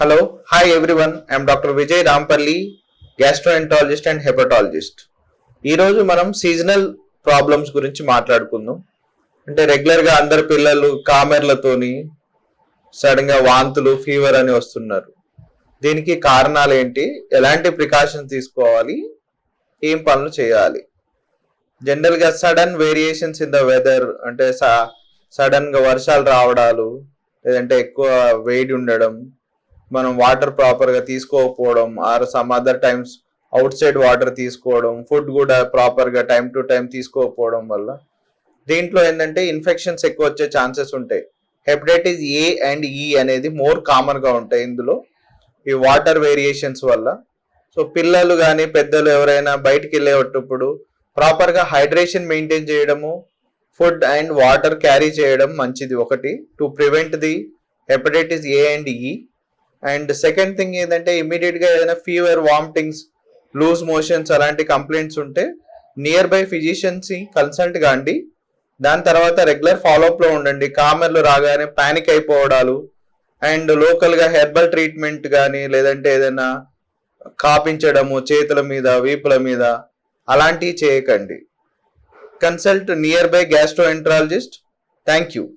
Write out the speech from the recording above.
Hello hi everyone I'm doctor Vijay Rampalli gastroenterologist and hepatologist ఈరోజు మనం seasonal problems గురించి మాట్లాడుకుందాం. అంటే రెగ్యులర్గా అందరు పిల్లలు కామెర్లతోని సడన్గా వాంతులు ఫీవర్ అని వస్తున్నారు. దీనికి కారణాలు ఏంటి? ఎలాంటి ప్రికాషన్ తీసుకోవాలి? ఏం పనులు చేయాలి? జనరల్గా sudden variations in the weather అంటే సడన్గా వర్షాలు రావడాలు లేదంటే ఎక్కువ వేడి ఉండడం మనం వాటర్ ప్రాపర్గా తీసుకోకపోవడం or some other times outside water తీసుకోవడం ఫుడ్ కూడా ప్రాపర్గా టైం టు టైం తీసుకోకపోవడం వల్ల దీంట్లో ఏంటంటే ఇన్ఫెక్షన్స్ ఎక్కువ వచ్చే ఛాన్సెస్ ఉంటాయి. హెపటైటిస్ ఏ అండ్ ఈ అనేది మోర్ కామన్గా ఉంటాయి ఇందులో. ఈ వాటర్ వేరియేషన్స్ వల్ల. సో పిల్లలు కానీ పెద్దలు ఎవరైనా బయటికి వెళ్ళేటప్పుడు ప్రాపర్గా హైడ్రేషన్ మెయింటైన్ చేయడము ఫుడ్ అండ్ వాటర్ క్యారీ చేయడం మంచిది. ఒకటి to prevent the hepatitis A and E and second thing ఏంటంటే ఇమీడియట్గా ఏదైనా ఫీవర్ వామిటింగ్స్ లూజ్ మోషన్స్ అలాంటి కంప్లైంట్స్ ఉంటే నియర్ బై ఫిజిషియన్స్ కన్సల్ట్ కాండి. దాని తర్వాత రెగ్యులర్ ఫాలోఅప్లో ఉండండి. కామెర్లు రాగానే పానిక్ అయిపోవడాలు అండ్ లోకల్గా హెర్బల్ ట్రీట్మెంట్ కానీ లేదంటే ఏదైనా కాపించడము చేతుల మీద వీపుల మీద అలాంటివి చేయకండి. Consult nearby gastroenterologist. Thank you.